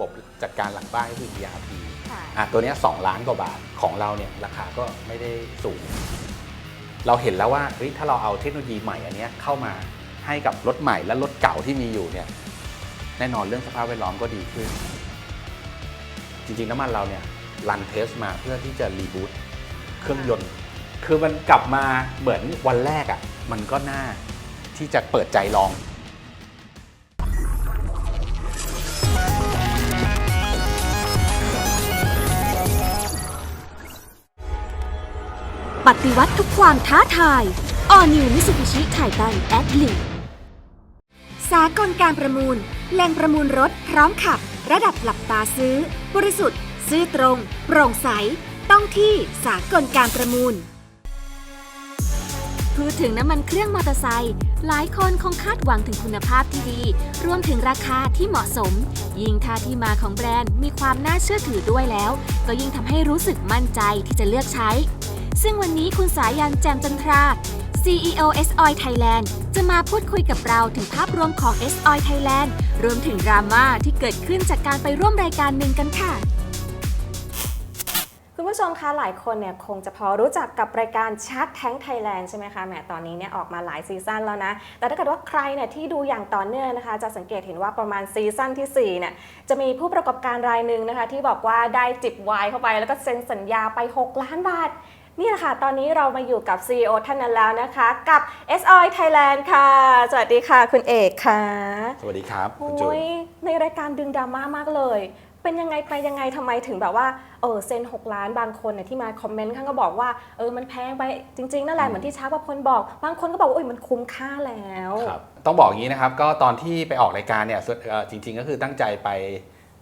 บบจัดการหลังบ้านก็คือ ERP ค่ะอะตัวเนี้ย2ล้านกว่าบาทของเราเนี่ยราคาก็ไม่ได้สูง เราเห็นแล้วว่าเฮ้ยถ้าเราเอาเทคโนโลยีใหม่อันเนี้ยเข้ามาให้กับรถใหม่และรถเก่าที่มีอยู่เนี่ยแน่นอนเรื่องสภาพแวดล้อมก็ดีขึ้น จริงๆน้ำมันเราเนี่ยรันเทสมาเพื่อที่จะรีบูตเครื่องยนต์ คือมันกลับมาเหมือนวันแรกอะ่ะมันก็น่าที่จะเปิดใจลอง ฏิวัติทุกความท้าทาย All New Mitsubishi Titan a d l i สากลการประมูล แหล่งประมูลรถพร้อมขับ ระดับหลับตาซื้อ บริสุทธิ์ ซื่อตรง โปร่งใส ต้องที่สากลการประมูล พูดถึงน้ำมันเครื่องมอเตอร์ไซค์หลายคนคงคาดหวังถึงคุณภาพที่ดี รวมถึงราคาที่เหมาะสม ยิ่งท่าที่มาของแบรนด์มีความน่าเชื่อถือด้วยแล้ว ก็ยิ่งทำให้รู้สึกมั่นใจที่จะเลือกใช้ ซึ่งวันนี้คุณสายันแจมจันทรา CEO S Oil Thailand จะมาพูดคุยกับเราถึงภาพรวมของ S Oil Thailand รวมถึงดราม่าที่เกิดขึ้นจากการไปร่วมรายการหนึ่งกันค่ะ คุณผู้ชมคะหลายคนเนี่ยคงจะพอรู้จักกับรายการ Shark Tank Thailand ใช่ไหมคะแหมตอนนี้เนี่ยออกมาหลายซีซั่นแล้วนะ แต่ถ้าเกิดว่าใครเนี่ยที่ดูอย่างต่อเนื่องนะคะ จะสังเกตเห็นว่าประมาณซีซั่นทีสี่4เนี่ยจะมีผู้ประกอบการรายหนึ่งนะคะ ที่บอกว่าได้จิบไวน์เข้าไปแล้วก็เซ็นสัญญาไป 6 ล้านบาท นี่แหละค่ะ ตอนนี้เรามาอยู่กับ CEO ท่านนั้นแล้วนะคะ กับ S Oil Thailand ค่ะ สวัสดีค่ะ คุณเอกค่ะสวัสดีครับคุณจูนโอ้ยในรายการดึงดราม่ามากเลย เป็นยังไงไปยังไงทำไมถึงแบบว่าเออเซ็น6 ล้านบางคนเนี่ยที่มาคอมเมนต์ข้างก็บอกว่าเออมันแพงไปจริง ๆ นั่นแหละเหมือนที่ช้าประพลบอก บางคนก็บอกว่าเอ้ยมันคุ้มค่าแล้ว ครับต้องบอกอย่างนี้นะครับ ก็ตอนที่ไปออกรายการเนี่ยส่วนเอ่อจริง ๆ ก็คือตั้งใจไป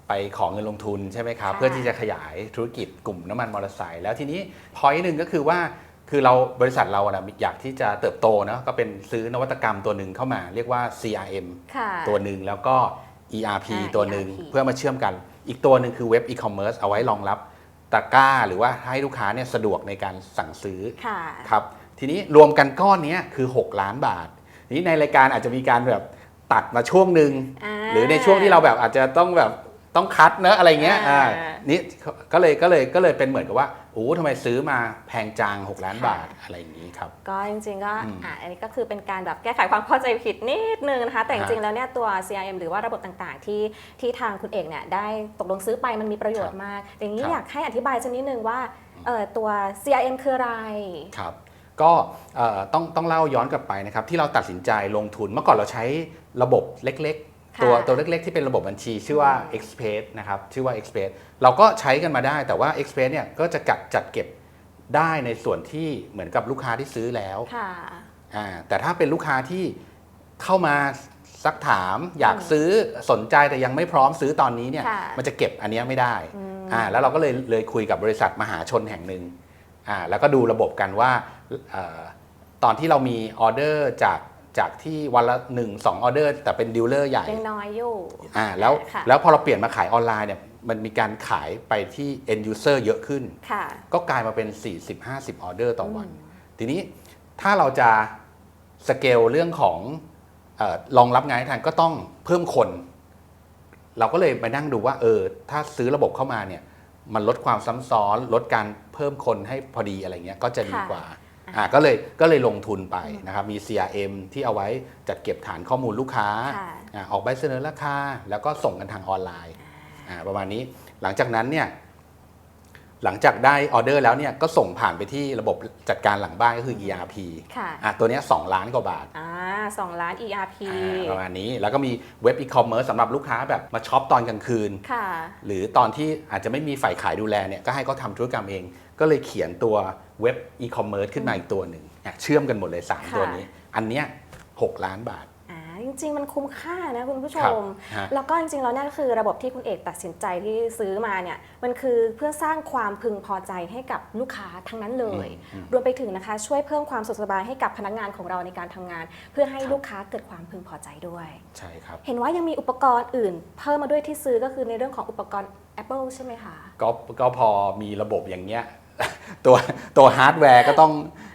ไปขอเงินลงทุนใช่ไหมครับค่ะเพื่อที่จะขยายธุรกิจกลุ่มน้ำมันมอเตอร์ไซค์แล้วทีนี้พอยต์หนึ่งก็คือว่าคือเราบริษัทเราอะนะอยากที่จะเติบโตเนอะก็เป็นซื้อนวัตกรรมตัวหนึ่งเข้ามา เรียกว่า CRM ค่ะ ตัวหนึ่งแล้วก็ ERP อ่าตัวหนึ่ง ERP เพื่อมาเชื่อมกัน อีกตัวหนึ่งคือเว็บอีคอมเมิร์ซเอาไว้รองรับตะกร้า หรือว่าให้ลูกค้าเนี่ยสะดวกในการสั่งซื้อ ค่ะ ครับทีนี้รวมกันก้อนเนี้ยคือ 6 ล้านบาททีนี้ในรายการอาจจะมีการแบบตัดมาช่วงหนึ่ง อ่า หรือในช่วงที่เราแบบอาจจะต้องแบบ ต้องคัดเนอะอะไรเงี้ยอ่าอ่านี่ก็เลยก็เลยก็เลยเป็นเหมือนกับว่าโอ้ทำไมซื้อมาแพงจัง6ล้านค่ะ บาทอะไรอย่างนี้ครับ ก็จริงๆก็อืมอะอันนี้ก็คือเป็นการแบบแก้ไขความเข้าใจผิดนิดนึงนะคะ แต่จฮะริงๆแล้วเนี่ยตัว CRM หรือว่าระบบต่างๆ ที่ที่ทางคุณเอกเนี่ยได้ตกลงซื้อไปมันมีประโยชน์มาก อย่างนี้ครับ อยากให้อธิบายสักนิดนึงว่าเออตัว CRM คืออะไร ครับ ก็เอ่อต้องต้องเล่าย้อนกลับไปนะครับ ที่เราตัดสินใจลงทุนเมื่อก่อนเราใช้ระบบเล็กๆค่ะ ตัวตัวเล็กๆที่เป็นระบบบัญชีชื่อว่า Express นะครับชื่อว่า Express เราก็ใช้กันมาได้ แต่ว่า Express เนี่ยก็จะกัดจัดเก็บได้ในส่วนที่เหมือนกับลูกค้าที่ซื้อแล้วค่ะอ่าแต่ถ้าเป็นลูกค้าที่เข้ามาซักถามอยากซื้อสนใจแต่ยังไม่พร้อมซื้อตอนนี้เนี่ยค่ะมันจะเก็บอันเนี้ยไม่ได้อืมอ่าแล้วเราก็เลยเลยคุยกับบริษัทมหาชนแห่งหนึ่งอ่าแล้วก็ดูระบบกันว่าเอ่อตอนที่เรามีออเดอร์จาก จากที่วันละ1 2ออเดอร์ แต่เป็นดีลเลอร์ใหญ่ยังน้อยอยู่อ่าแล้วค่ะแล้วพอเราเปลี่ยนมาขายออนไลน์เนี่ยมันมีการขายไปที่ end user เยอะขึ้น ค่ะ ก็กลายมาเป็น 40-50 ออเดอร์ต่อวัน ทีนี้ถ้าเราจะสเกลเรื่องของเออรองรับงานให้ทันก็ต้องเพิ่มคน เราก็เลยไปนั่งดูว่าเออถ้าซื้อระบบเข้ามาเนี่ยมันลดความซ้ำซ้อน ลดการเพิ่มคนให้พอดีอะไรเงี้ยก็จะดีกว่า อ่าก็เลยก็เลยลงทุนไปนะครับมี CRM ที่เอาไว้จัดเก็บฐานข้อมูลลูกค้าค่ะอ่าออกใบเสนอราคา แล้วก็ส่งกันทางออนไลน์อ่าประมาณนี้หลังจากนั้นเนี่ยหลังจากได้ออเดอร์แล้วเนี่ยก็ส่งผ่านไปที่ระบบจัดการหลังบ้านก็คือ ERP ค่ะอะตัวเนี้ย2ล้านกว่าบาทอ่าสองล้าน ERP อ่าประมาณนี้แล้วก็มีเว็บอีคอมเมิร์ซสำหรับลูกค้าแบบมาช็อปตอนกลางคืน ค่ะ หรือตอนที่อาจจะไม่มีฝ่ายขายดูแลเนี่ยก็ให้เขาทำธุรกรรมเอง ก็เลยเขียนตัว เว็บอีคอมเมิร์ซขึ้นมาอีกตัวหนึ่งอะเชื่อมกันหมดเลย3ค่ะตัวนี้ อันเนี้ย6ล้านบาทอ่าจริง ๆ มันคุ้มค่านะคุณผู้ชครับมฮะแล้วก็จริงๆ แล้วเนี่ยก็คือระบบที่คุณเอกตัดสินใจที่ซื้อมาเนี่ยมันคือเพื่อสร้างความพึงพอใจให้กับลูกค้าทั้งนั้นเลยอืมรวมไปถึงนะคะช่วยเพิ่มความสะดวกสบายให้กับพนักงานของเราในการทำงาน เพื่อให้ครับลูกค้าเกิดความพึงพอใจด้วย ใช่ครับ เห็นว่ายังมีอุปกรณ์อื่น เพิ่มมาด้วยที่ซื้อก็คือในเรื่องของอุปกรณ์ Apple ใช่ไหมคะ ก็ก็พอมีระบบอย่างเงี้ย ตัวตัวฮาร์ดแวร์ก็ต้อง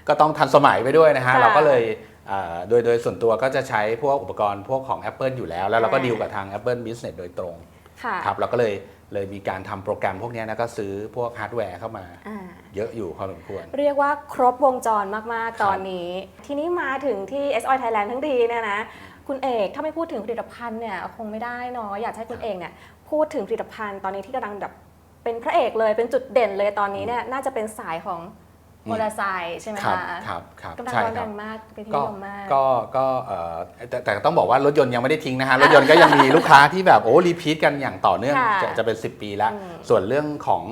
ก็ต้องทันสมัยไปด้วยนะฮะ ค่ะเราก็เลยเอ่อโดยโดยส่วนตัวก็จะใช้พวกอุปกรณ์พวกของ Apple อยู่แล้ว แล้วเราก็อ่า ดีลกับทาง Apple Business โดยตรงค่ะครับเราก็เลยเลยมีการทำโปรแกรมพวกเนี้ยนะก็ซื้อพวกฮาร์ดแวร์เข้ามา อ่าเยอะอยู่พอสมควร เรียกว่าครบวงจรมากคๆรับตอนนี้ ทีนี้มาถึงที่ S Oil Thailand ทั้งทีเนี่ยนะ คุณเอกถ้าไม่พูดถึงผลิตภัณฑ์เนี่ยคงไม่ได้เนาะอยากจะให้คุณเอกเนี่ยพูดถึงผลิตภัณฑ์ตอนนี้ที่กำลังแบบ เป็นพระเอกเลยเป็นจุดเด่นเลยตอนนี้เนี่ยน่าจะเป็นสายของมอเตอร์ไซค์ใช่ไหมครับคะครับครับกำลังใช่ร้อนคแรรับงมากเป็นที่ก็นิยมมากก็ก็เอ่อแต่แต่ต้องบอกว่ารถยนต์ยังไม่ได้ทิ้งนะฮะรถยนต์ก็ยังมีลูกค้าที่แบบโอ้รีพีทกันอย่างต่อเนื่องค่ะจะจะเป็น 10 ปีแล้วอืมส่วนเรื่องของ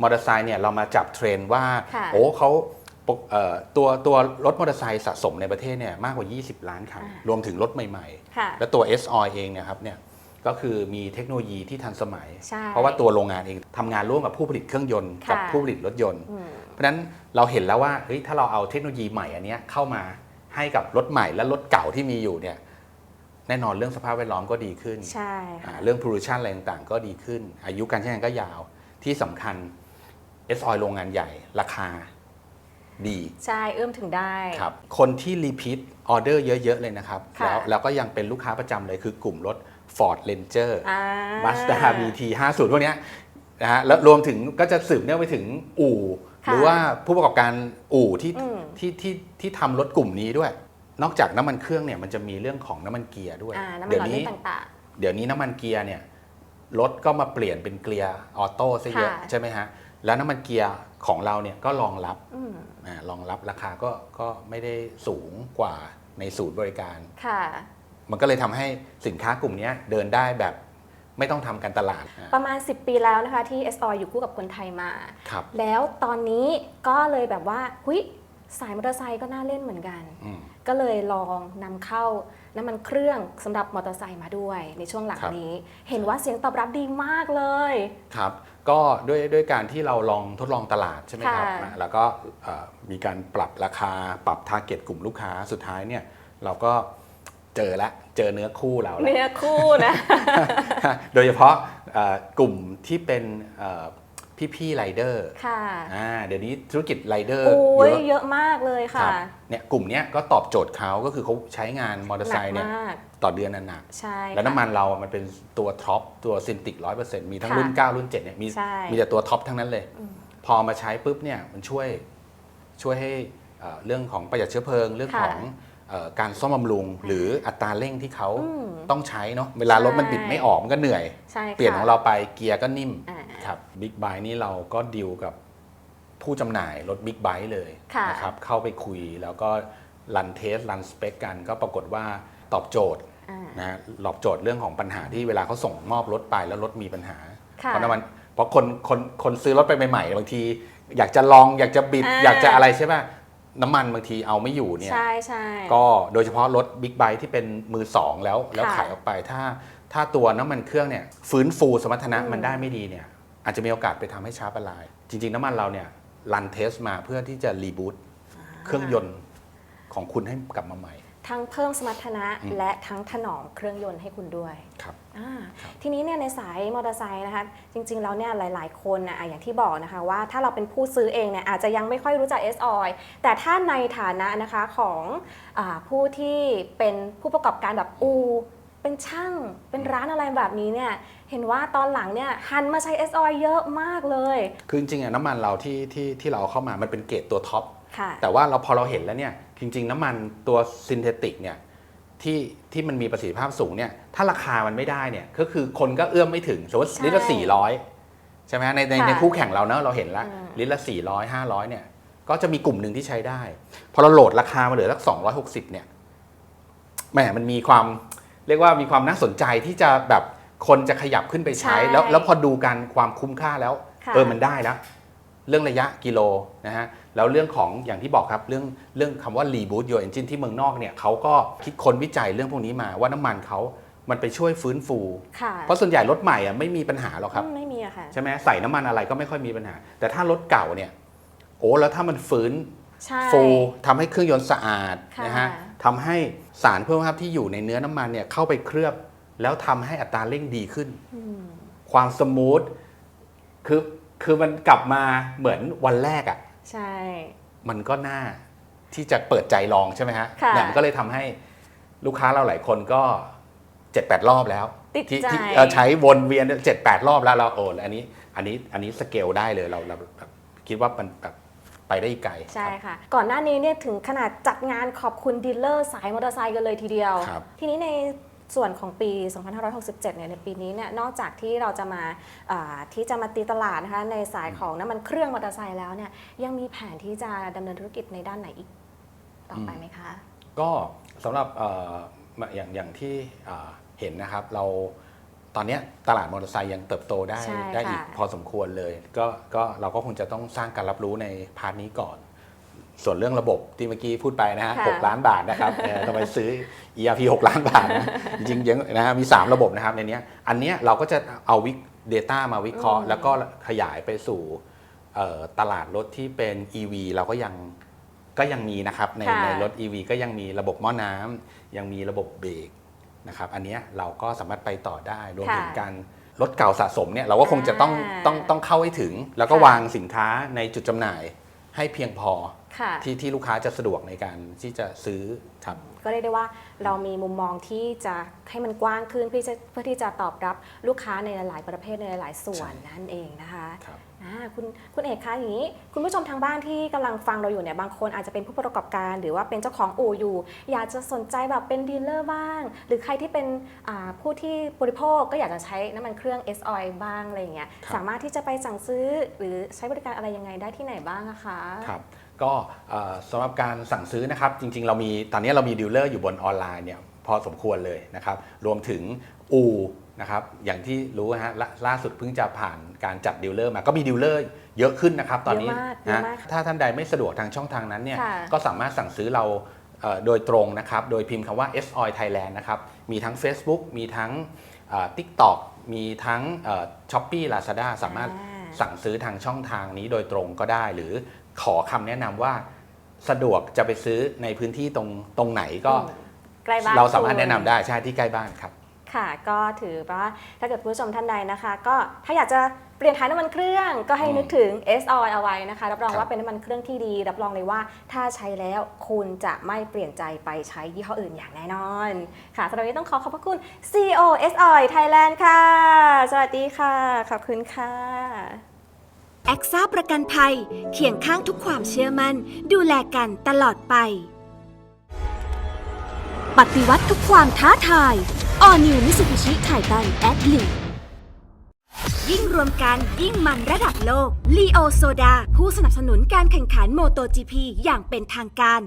มอเตอร์ไซค์เนี่ยเรามาจับเทรนด์ว่าค่ะโอ้เขาปกเอ่อตัวตัวรถมอเตอร์ไซค์สะสมในประเทศเนี่ยมากกว่า 20 ล้านคันอ่ารวมถึงรถใหม่ค่ะๆและตัว S o เองเนี่ยครับเนี่ย ก็คือมีเทคโนโลยีที่ทันสมัยใช่เพราะว่าตัวโรงงานเองทำงานร่วมกับผู้ผลิตเครื่องยนต์กับค่ะผู้ผลิตรถยนต์อืมเพราะฉะนั้นเราเห็นแล้วว่าเฮ้ยถ้าเราเอาเทคโนโลยีใหม่อันเนี้ยเข้ามาให้กับรถใหม่และรถเก่าที่มีอยู่เนี่ยแน่นอนเรื่องสภาพแวดล้อมก็ดีขึ้นใช่อ่าค่ะเรื่อง pollution อะไรต่างๆ ก็ดีขึ้น อายุการใช้งานก็ยาวที่สำคัญ S o i โรงงานใหญ่ราคาดี ใช่ เอื้อมถึงได้ครับคนที่ repeat order เยอะ ๆ เลยนะครับค่ะแล้วแล้วก็ยังเป็นลูกค้าประจำเลยคือกลุ่มรถ Ford Ranger อ่า Mazda BT 50พวกเนี้ยนะฮะแล้วรวมถึงก็จะสืบเนื่องไปถึงอู่ค่ะหรือว่าผู้ประกอบการอู่ที่อืมที่ที่ที่ทำรถกลุ่มนี้ด้วย นอกจากน้ำมันเครื่องเนี่ยมันจะมีเรื่องของน้ำมันเกียร์ด้วยอ่าน้ำมันเดี๋หยวล่อนี้ลื่นต่างเดี๋ยวนี้น้ำมันเกียร์เนี่ยรถก็มาเปลี่ยนเป็นเกียร์ออโต้ซะเยอะค่ะใช่ไหมฮะแล้วน้ำมันเกียร์ของเราเนี่ยก็รองรับๆอืมอารองรับราคาก็ก็ไม่ได้สูงกว่าในศูนย์บริการค่ะ มันก็เลยทำให้สินค้ากลุ่มเนี้ยเดินได้แบบไม่ต้องทำการตลาดอะประมาณ 10 ปีแล้วนะคะที่ S Oil อยู่คู่กับคนไทยมา ครับแล้วตอนนี้ก็เลยแบบว่าหุยสายมอเตอร์ไซค์ก็น่าเล่นเหมือนกัน อืม ก็เลยลองนำเข้าน้ำมันเครื่องสำหรับมอเตอร์ไซค์มาด้วยในช่วงหลังครับ นี้ เห็นว่าเสียงตอบรับดีมากเลย ครับก็ด้วยด้วยการที่เราลองทดลองตลาดใช่ไหมครับค่ะอะแล้วก็เอ่อมีการปรับราคาปรับทาร์เก็ตกลุ่มลูกค้าสุดท้ายเนี่ยเราก็ เจอละเจอเนื้อคู่เราแล้วเนื้อคู่นะโดยเฉพาะเอ่อกลุ่มที่เป็นเอ่อพี่ๆไรเดอร์ค่ะอ่าเดี๋ยวนี้ธุรกิจไรเดอร์โอ้ยเยอะเยอะมากเลยครัค่ะบเนี่ยกลุ่มเนี้ยก็ตอบโจทย์เขาก็คือเขาใช้งานมอเตอร์หไซนักค์เนี่ยมากต่อเดือนน่ะหนักใช่แล้วน้ำค่ะมันเราอะมันเป็นตัวท็อปตัวซินติกร้อยเปอร์เซ็นต์มีทั้งค่ะรุ่น 9 รุ่น 7เนี่ยมีใช่มีแต่ตัวท็อปทั้งนั้นเลยอืมพอมาใช้ปุ๊บเนี่ยมันช่วยช่วยให้เอ่อเรื่องของประหยัดเชื้อเพลิงเรื่องค่ะของเอ่อ การซ่อมบำรุง หรืออัตราเร่งที่เขาอืมต้องใช้เนาะเวลารถมันใช่บิดไม่ออกมันก็เหนื่อยใช่ค่ะเปลี่ยนของเราไปเกียร์ก็นิ่มอ่าครับบิ๊กไบนี่เราก็ดีลกับผู้จำหน่ายรถบิ๊กไบค์เลยค่ะนะครับเข้าไปคุยแล้วก็รันเทสรันสเปคกัน ก็ปรากฏว่าตอบโจทย์อ่านะฮะตอบโจทย์เรื่องของปัญหาที่เวลาเขาส่งมอบรถไปแล้วรถมีปัญหาค่ะเพราะน้ำมันเพราะคนคนคนซื้อรถไปใหม่ๆบางที อยากจะลองอยากจะบิดอ่าอยากจะอะไรใช่ป่ะ น้ำมันบางทีเอาไม่อยู่เนี่ย ใช่ใช่ก็โดยเฉพาะรถบิ๊กไบค์ที่เป็นมือสองแล้ว แล้วค่ะขายออกไปถ้าถ้าตัวน้ำมันเครื่องเนี่ยฟื้นฟูสมรรถนะอืมมันได้ไม่ดีเนี่ย อาจจะมีโอกาสไปทำให้ช้าประลาย จริง ๆ น้ำมันเราเนี่ยรันเทสมาเพื่อที่จะรีบูตเครื่องยนต์ของคุณให้กลับมาใหม่ ทั้งเพิ่มสมรรถนะอืมและทั้งถนอมเครื่องยนต์ให้คุณด้วยครับอ่าทีนี้เนี่ยในสายมอเตอร์ไซค์นะคะจริงๆแล้วเนี่ยหลาย ๆ คนนะอะอย่างที่บอกนะคะว่าถ้าเราเป็นผู้ซื้อเองเนี่ยอาจจะยังไม่ค่อยรู้จัก S o i แต่ถ้าในฐานะนะคะของอาผู้ที่เป็นผู้ประกอบการแบบอู เป็นช่างเป็นร้านอะไรแบบนี้เนี่ยเห็นว่าตอนหลังเนี่ยหันมาใช้ S o i เยอะมากเลย คือจริงๆอะน้ำมันเราที่ที่ที่เราเอาเข้ามามันเป็นเกรดตัวท็อปค่ะ แต่ว่าเราพอเราเห็นแล้วเนี่ยจริง ๆ น้ำมันตัวซินเทติกเนี่ย ที่ที่มันมีประสิทธิภาพสูงเนี่ยถ้าราคามันไม่ได้เนี่ยก็คือคนก็เอื้อมไม่ถึงสมมติใช่ลิตรละสี่ร้อยใช่ไหมในในค่ะในคู่แข่งเราเนอะเราเห็นแล้วอืม ลิตรละสี่ร้อยห้าร้อยเนี่ยก็จะมีกลุ่มหนึ่งที่ใช้ได้ พอเราโหลดราคามาเหลือสักสองร้อยหกสิบเนี่ยแหมมันมีความเรียกว่ามีความน่าสนใจที่จะแบบคนจะขยับขึ้นไปใช้ ใช่แล้วแล้วพอดูกันความคุ้มค่าแล้ว ค่ะ เออมันได้แล้ว เรื่องระยะกิโลนะฮะแล้วเรื่องของอย่างที่บอกครับเรื่องเรื่องคำว่า reboot your engine ที่เมืองนอกเนี่ยเขาก็คิดค้นวิจัยเรื่องพวกนี้มาว่าน้ำมันเขามันไปช่วยฟื้นฟู ค่ะเพราะส่วนใหญ่รถใหม่อะไม่มีปัญหาหรอกครับ อืมไม่มีอะค่ะ ใช่ไหมใส่น้ำมันอะไรก็ไม่ค่อยมีปัญหา แต่ถ้ารถเก่าเนี่ยโอ้แล้วถ้ามันฟื้นใช่ ฟูทำให้เครื่องยนต์สะอาดค่ะ นะฮะทำให้สารเพิ่มภาพที่อยู่ในเนื้อน้ำมันเนี่ยเข้าไปเคลือบ แล้วทำให้อัตราเร่งดีขึ้น อืม ความสมูทคือ คือมันกลับมาเหมือนวันแรกอะ่ะ ใช่ มันก็น่าที่จะเปิดใจลองใช่ไหมฮะค่ะเนี่ยมันก็เลยทำให้ลูกค้าเราหลายคนก็เจ็ดแปดรอบแล้วติดที่ใจ ที่เอ่อใช้วนเวียนเจ็ดแปดรอบแล้วเราโอ้อันนี้อันนี้อันนี้สเกลได้เลยเราเราแบบคิดว่ามันแบบไปได้อีกไกลใช่ครับค่ะ ก่อนหน้านี้เนี่ยถึงขนาดจัดงานขอบคุณดีลเลอร์สายมอเตอร์ไซค์กันเลยทีเดียว ครับ ทีนี้ใน ส่วนของปี 2567 เนี่ยในปีนี้เนี่ยนอกจากที่เราจะมาอ่าที่จะมาตีตลาดนะคะในสายของน้ำมันเครื่องมอเตอร์ไซค์แล้วเนี่ยยังมีแผนที่จะดำเนินธุรกิจในด้านไหนอีกต่อไปไหมคะ ก็สำหรับเอ่ออย่างอย่างที่เอ่อเห็นนะครับเราตอนเนี้ยตลาดมอเตอร์ไซค์ยังเติบโตได้ใช่ได้อีกค่ะพอสมควรเลย ก็ก็เราก็คงจะต้องสร้างการรับรู้ในพาร์ทนี้ก่อน ส่วนเรื่องระบบที่เมื่อกี้พูดไปนะฮะค่ะหกล้านบาทนะครับเอ่อทำไมซื้อ ERP 6 ล้านบาทนะจริงๆยังนะฮะมี 3 ระบบนะครับในเนี้ยอันเนี้ยเราก็จะเอาวิ Data มาวิเคราะห์ แล้วก็ขยายไปสู่เอ่อตลาดรถที่เป็น EV เราก็ยังก็ยังมีนะครับในค่ะในรถ EV ก็ยังมีระบบหม้อน้ำยังมีระบบเบรกนะครับอันเนี้ยเราก็สามารถไปต่อได้รวมถึงค่ะการรถเก่าสะสมเนี่ยเราก็คงจะต้องอ่าต้องต้องเข้าให้ถึง แล้วก็ค่ะวางสินค้าในจุดจำหน่าย ให้เพียงพอค่ะ ที่ที่ลูกค้าจะสะดวกในการที่จะซื้อครับ ก็เรียกได้ว่าเรามีมุมมองที่จะให้มันกว้างขึ้นเพื่อจะเพื่อที่จะตอบรับลูกค้าในหลายๆประเภทในหลายๆส่วนใช่นั่นเองนะคะ ครับอ่า คุณคุณเอกคะอย่างนี้ คุณผู้ชมทางบ้านที่กำลังฟังเราอยู่เนี่ยบางคนอาจจะเป็นผู้ประกอบการ หรือว่าเป็นเจ้าของอู่อยู่ อยากจะสนใจแบบเป็นดีลเลอร์บ้าง หรือใครที่เป็นอ่าผู้ที่บริโภคก็อยากจะใช้น้ำมันเครื่อง S oil บ้างอะไรอย่างเงี้ยครับสามารถที่จะไปสั่งซื้อหรือใช้บริการอะไรยังไงได้ที่ไหนบ้างอะคะครับก็เอ่อสำหรับการสั่งซื้อนะครับจริง ๆ เรามีตอนนี้เรามีดีลเลอร์อยู่บนออนไลน์เนี่ยพอสมควรเลยนะครับรวมถึงอู นะครับอย่างที่รู้นะฮะล่าล่าสุดเพิ่งจะผ่านการจัดดีลเลอร์มาก็มีดีลเลอร์เยอะขึ้นนะครับ ตอนนี้เยอะมากเยอะนะมากถ้าท่านใดไม่สะดวกทางช่องทางนั้นเนี่ยค่ะ ก็สามารถสั่งซื้อเราเอ่อโดยตรงนะครับ โดยพิมพ์คำว่า S Oil Thailand นะครับ มีทั้ง Facebook มีทั้งเอ่อ TikTok มีทั้งช้อปปี้ลาซาด้าสามารถ อ่าสั่งซื้อทางช่องทางนี้โดยตรงก็ได้ หรือขอคำแนะนำว่าสะดวกจะไปซื้อในพื้นที่ตรงตรงไหนก็ อืมใกล้บ้านเราสามารถคุณแนะนำได้ใช่ที่ใกล้บ้านครับ ค่ะ ก็ถือว่าถ้าเกิดผู้ชมท่านใดนะคะ ก็ถ้าอยากจะเปลี่ยนถ่ายน้ำมันเครื่องก็ให้อืมนึกถึง S oil เอาไว้นะคะ รับรองครับ ว่าเป็นน้ำมันเครื่องที่ดี รับรองเลยว่าถ้าใช้แล้วคุณจะไม่เปลี่ยนใจไปใช้ยี่ห้ออื่นอย่างแน่นอน ค่ะสำหรับวันนี้ต้องขอขอบพระคุณ CEO S oil Thailand ค่ะ สวัสดีค่ะ ขอบคุณค่ะ แอคซ่าประกันภัย เคียงข้างทุกความเชื่อมัน่น ดูแลกันตลอดไป ปฏิวัติทุกความท้าทาย All New Mitsubishi Titan a d l i ยิ่งรวมกันยิ่งมันระดับโลก Leo Soda ผู้สนับสนุนการแข่งขันโมโต GP อย่างเป็นทางการ